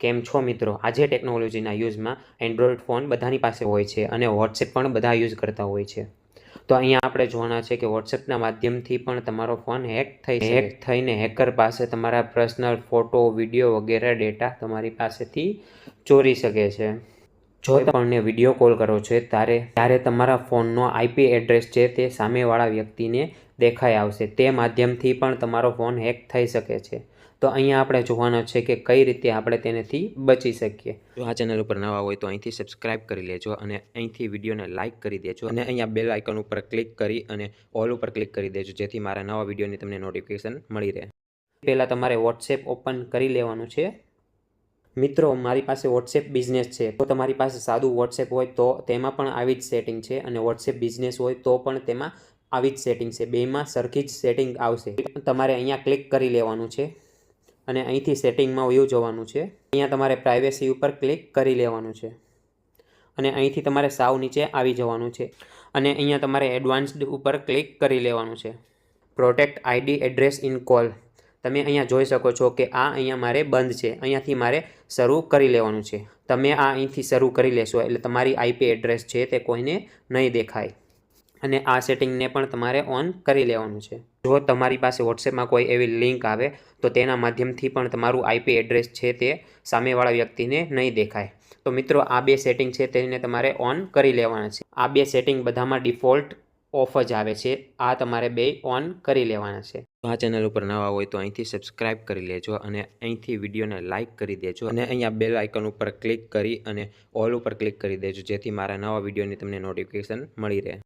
કેમ છો મિત્રો? આજે ટેકનોલોજીના યુઝમાં એન્ડ્રોઈડ ફોન બધાની પાસે હોય છે અને વોટ્સએપ પણ બધા યુઝ કરતા હોય છે. તો અહીંયા આપણે જોવાના છે કે વોટ્સએપના માધ્યમથી પણ તમારો ફોન હેક થઈ હેક થઈને હેકર પાસે તમારા પર્સનલ ફોટો વીડિયો વગેરે ડેટા તમારી પાસેથી ચોરી શકે છે. જો તમને વીડિયો કોલ કરો છો, ત્યારે ત્યારે તમારા ફોનનો આઈપી એડ્રેસ છે તે સામેવાળા વ્યક્તિને દેખાઈ આવશે. તે માધ્યમથી પણ તમારો ફોન હેક થઈ શકે છે. તો અહીંયા આપણે જોવાનું છે કે કઈ રીતે આપણે તેનાથી બચી શકીએ. જો આ ચેનલ ઉપર નવા હોય તો અહીંથી સબસ્ક્રાઇબ કરી લેજો અને અહીંથી વિડીયોને લાઇક કરી દેજો અને અહીંયા બેલ આઇકન ઉપર ક્લિક કરી અને ઓલ ઉપર ક્લિક કરી દેજો જેથી મારા નવા વિડીયોની તમને નોટિફિકેશન મળી રહે. પહેલાં તમારે વોટ્સએપ ઓપન કરી લેવાનું છે. મિત્રો મારી પાસે વોટ્સએપ બિઝનેસ છે. તો તમારી પાસે સાદું વોટ્સએપ હોય તો તેમાં પણ આવી જ સેટિંગ છે અને વોટ્સએપ બિઝનેસ હોય તો પણ તેમાં આવી જ સેટિંગ છે. બેમાં સરખી જ સેટિંગ આવશે. તમારે અહીંયા ક્લિક કરી લેવાનું છે. અને અહીંથી સેટિંગમાં વ્યૂ જોવાનું છે. અહીંયા તમારે પ્રાઇવેસી ઉપર ક્લિક કરી લેવાનું છે. અને અહીંથી તમારે સાવ નીચે આવી જવાનું છે. અને અહીંયા તમારે એડવાન્સ્ડ ઉપર ક્લિક કરી લેવાનું છે. Protect ID address in call તમે અહીંયા જોઈ શકો છો કે આ અહીંયા મારે બંધ છે. અહીંયાથી મારે શરૂ કરી લેવાનું છે. તમે આ અહીંથી શરૂ કરી લેશો એટલે તમારી આઈપી એડ્રેસ છે તે કોઈને નહીં દેખાય. અને આ સેટિંગને પણ તમારે ઓન કરી લેવાનું છે. જો તમારી પાસે વોટ્સએપમાં કોઈ એવી લિંક આવે, તો તેના માધ્યમથી પણ તમારું આઈપી એડ્રેસ છે તે સામેવાળા વ્યક્તિને નહીં દેખાય. તો મિત્રો, આ બે સેટિંગ છે તેને તમારે ઓન કરી લેવાના છે. આ બે સેટિંગ બધામાં ડિફોલ્ટ ઓફ જ આવે છે. આ તમારે બે ઓન કરી લેવાના છે. આ ચેનલ ઉપર નવા હોય તો અહીંથી સબસ્ક્રાઇબ કરી લેજો અને અહીંથી વિડીયોને લાઇક કરી દેજો અને અહીંયા બેલ આઇકન ઉપર ક્લિક કરી અને ઓલ ઉપર ક્લિક કરી દેજો, જેથી મારા નવા વિડીયોની તમને નોટિફિકેશન મળી રહે.